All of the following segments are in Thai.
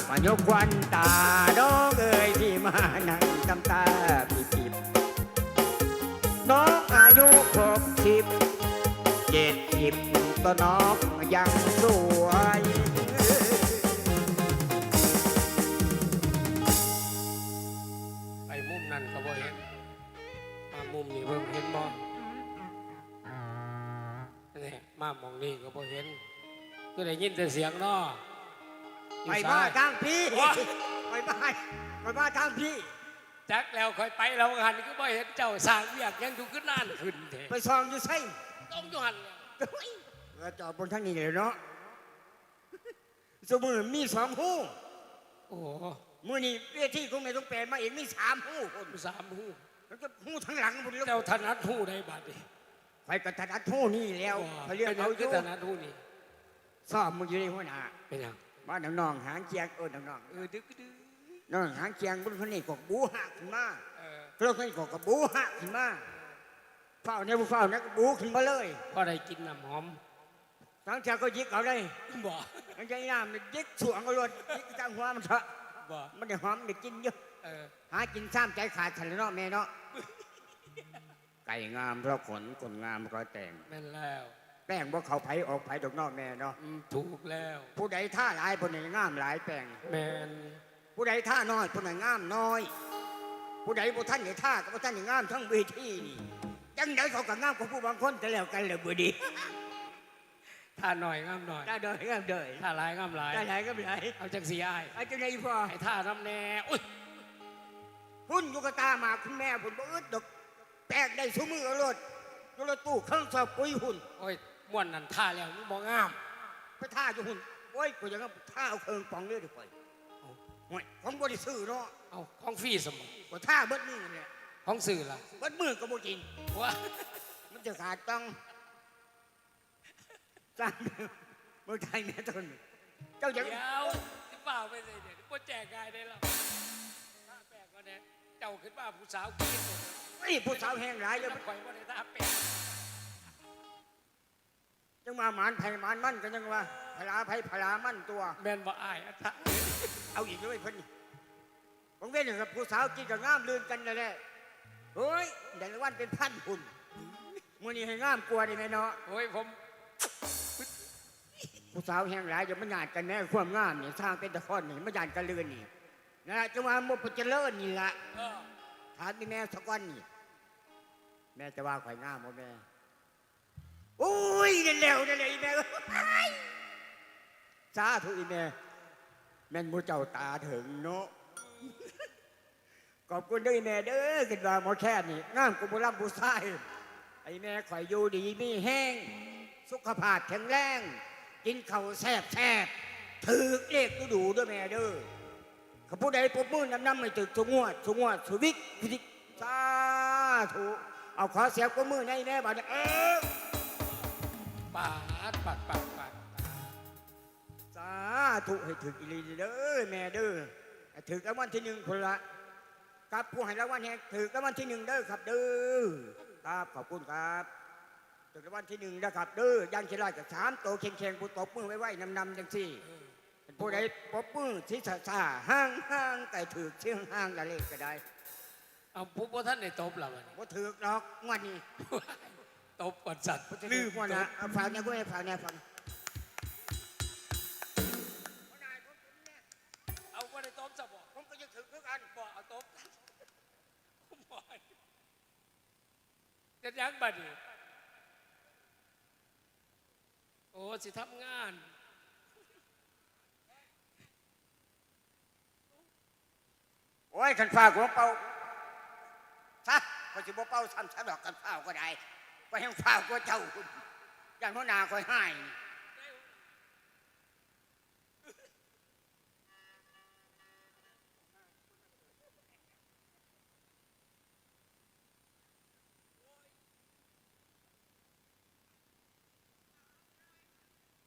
พมายกควันตาน้องเอ๋ยที่มานั่งตำตาปิบิบน้องอายุหกสิบเจ็ดสิบตัวน้องยังสวยไปมุมนั้นก็บ่เห็นมามุมนี้เพิ่งเห็นบ่นี่มามองนี่ก็บ่เห็นก็ได้ยินแต่เสียงเนาะอยู่ ไปซ้บ้ายทางพี่ ว้า ไปบ้านไปบ้านทางพี่ จักแล้วค่อยไปแล้วหันก็บ่เห็นเจ้าสร้างเวียกยังอยู่ขึ้นนานขึ้นแท้ไปซองอยู่ไส้ต้องอยู่หันเนี่ยเออจอดบนทางนี้เลยเนาะสมือมีสองหูโอ้โหมือนี่เวทีคงไม่ต้องเปลี่ยนมาเองมีสามหูคนสามหูแล้วก็หูทั้งหลังบนแล้วเจ้าถนัดหูได้บัดนี้ไปกระทัดหูนี่แล้วเขาเรียกเป็นหยัเขางอคือยู่ถนัดหูนี่ซ่อมมึงอยู่ในหัวหน้าเป็นหยัง บ้านน้องๆหางเจียงเออน้องเออดึกดื้อๆน้องหางเจียงบนคนนี้ก็บูหักขึ้นมาเออเครื่องคนนี้ก็กระบูหักขึ้นมาเฝ้าเนี่ยบุเฝ้าเนี่ยก็บูขึ้นมาเลยพอได้กินน้ำหอมหลังจากก็ยิกเอาเลยบ่หลังจากน้ำมันยิกสวงเอารถยิกทางหัวมันเถอะบ่มันได้หอมได้กินเยอะเออหากินซ้ำใจขาดฉันแล้วเนาะแม่เนาะไก่งามเพราะขนขนงามเพราะแต่งแม่นแล้ว แป้งบ่เขาไผออกไผดอกเนอกแม่เนาะอืมถูกแล้ว ผู้ใดท่าหลายผู้ใดงามหลายแป้งแม่นผู้ใดท่าน้อยผู้ใดงามน้อย ผู้ใดบ่ท่านได้ท่าก็บ่ท่านได้งามทั้งเวทีนี่จังไดเขาก็งามกว่าผู้บางคนแต่แล้วกันเลยบ่ดีถ้าหน่อยงามหน่อยได้เด้องามเด้อถ้าหลายงามหลาย ได้หลายก็หลายเอาจังสีอ้ายไอ้จังไดพ่อไอ้ท่าน้ำแน่อุ้ยพุ่นอยู่กับตามาคุณแม่พุ่นบ่อึดดอกแตกได้ซุมือเอารถอยู่รถตู้เครื่องสอบปุ๋ยหุ่น โอ้ย ม่วนนั่นท่าแล้วมันบ่งาม ไปท่าอยู่หุ่นโอ้ยกูจะก็ท่าเอาเครื่องปองเลือดไปห่วยผมบ่ได้ซื้อเนาะเอาของฟรีสมองกูท่าเบิดมือเนี่ยของสื่อล่ะเบิดมือก็บ่กินว่ามันจะขาดต้องจ้างเมืองไทยแม่ต้นเจ้าเดี๋จะยวที่เปล่าไปใส่เดี๋ยวบ่แจกง่ายได้หรอกท่าแปลกก็แน่เจ้าขึ้นมาผู้สาวกินหมดไอ้ยผู้สาวแห้งหลายแล้แล้ววข่อยบ่ได้ท่าแปลก จังมาหมานไผ่หมานมั่นกันยังว่าพลาไผ่พลามั่นตัวแม่นบ่อ้ายอันท่าเอาอีกเลยเพิ่นผมเว้นกับผู้สาวกินกับงามลืนกันนั่นแหละเฮ้ยแต่ละวันเป็นพันหุ่นมื้อนี้ให้งามกลัวได้ไหมเนาะโอ้ยผม ผู้สาวแห้งหลายจะมันหยาดกันแน่ความงามนี่สร้างเป็นตะคอนนี่มันหยาดกันเลือนนี่นะจังหวะมุกเจริญนี่ละเออถามพี่แม่สักวันนี่แม่จะว่าข่อยงามบ่แม่ โอ้ยนั่นแล้วนั่นแหละอีแม่เอ้ยสาธุอีแม่แม่นมูเจ้าตาถึงเนาะขอบคุณด้วยแม่เด้อคิดว่าหมอแค่นี่งามกุบุรัมบุษายไอแม่ข่อยอยู่ดีมีแห้ง สุขภาพแข็งแรง กินข้าวแซ่บแซ่บถือเลขดูดูด้วยแม่เด้อข้าผู้ใดปรบมือน้ำน้ำไม่ตึกทุงวดทุงวดสุวิกพิกสาธุเอาขอเสียงปรบมือในแม่บาดเออ ปาดปัดปัดปัดสาธุให้ถึกอีหลีเด้อแม่เด้อให้ถึกรางวัลที่หนึ่งคนละกับผู้ให้รางวัลแห่งถึกรางวัลที่หนึ่งเด้อครับเด้อครับขอบคุณครับถึกรางวัลที่หนึ่งนะครับเด้อยังขีดไล่กับสามโตวเข่งผู้ตบมือไว้ไว้นำนำจังสี่ผู้ใดปบมือที่สาสาห้างห้างไก่ถือกเชียงห้างละเลขก็ได้เอาปุ๊บว่าท่านได้ตบแล้วมันว่าถือกหรอกงวันนี้ ตบก่อนสัตว์ลืมว่านะเอาฝากเนี่ยกูให้ฝากเนี่ยฟังเอาว่าได้ตบซะบ่ผมก็จะถือคือกันบ่เอาตบบ่เฮ็ดหยังบัดนี้โอ้สิทำงานโอ้ยขันฝ้ากของเป่าซะพอสิบ่เป่าซ้ำซะดอกกันฝ้าวก็ได้ ไปแห่งฝ้าวก็เจ้าอย่างหัวหน้าคอยให้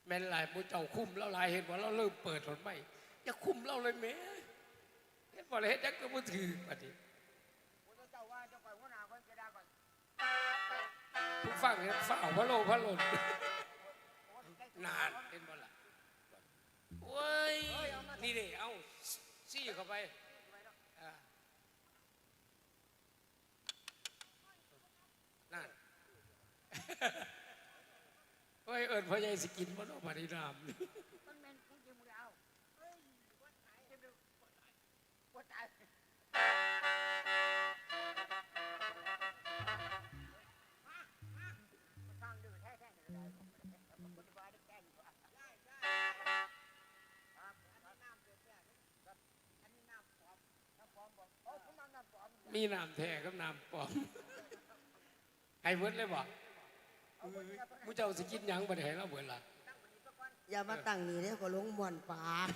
แม่นหลายผู้เจ้าคุ้มแล้วหลายเห็นว่าเราเริ่มเปิดถนไม่อย่าคุ้มเราเลยแม่เห็นบ่เลยเฮ็ดจังก็บ่ถือบัด ฟังเห็นฝ่าวพะโลพะโลนนานเห็นบ่ล่ะโอ้ยนี่นี่เอาซี่เข้าไปอ่านั่นเฮ้ยเอิญพ่อใหญ่สกินมันออกมาในน้ำนี่มันแมนของจริงมึงเอาเฮ้ยว่าตายจะดูว่าตาย มน้ำปลอมบอกโอ้ผมเอาน้ำปลอมมีน้ำแท้กับน้ำปลอมให้เบิดเลยบอกมูเจ้าสิกินหยังบ่ได้ให้เราเบิดล่ะอย่ามาตั้งนี่เนี่ยก็ลงมวนปาก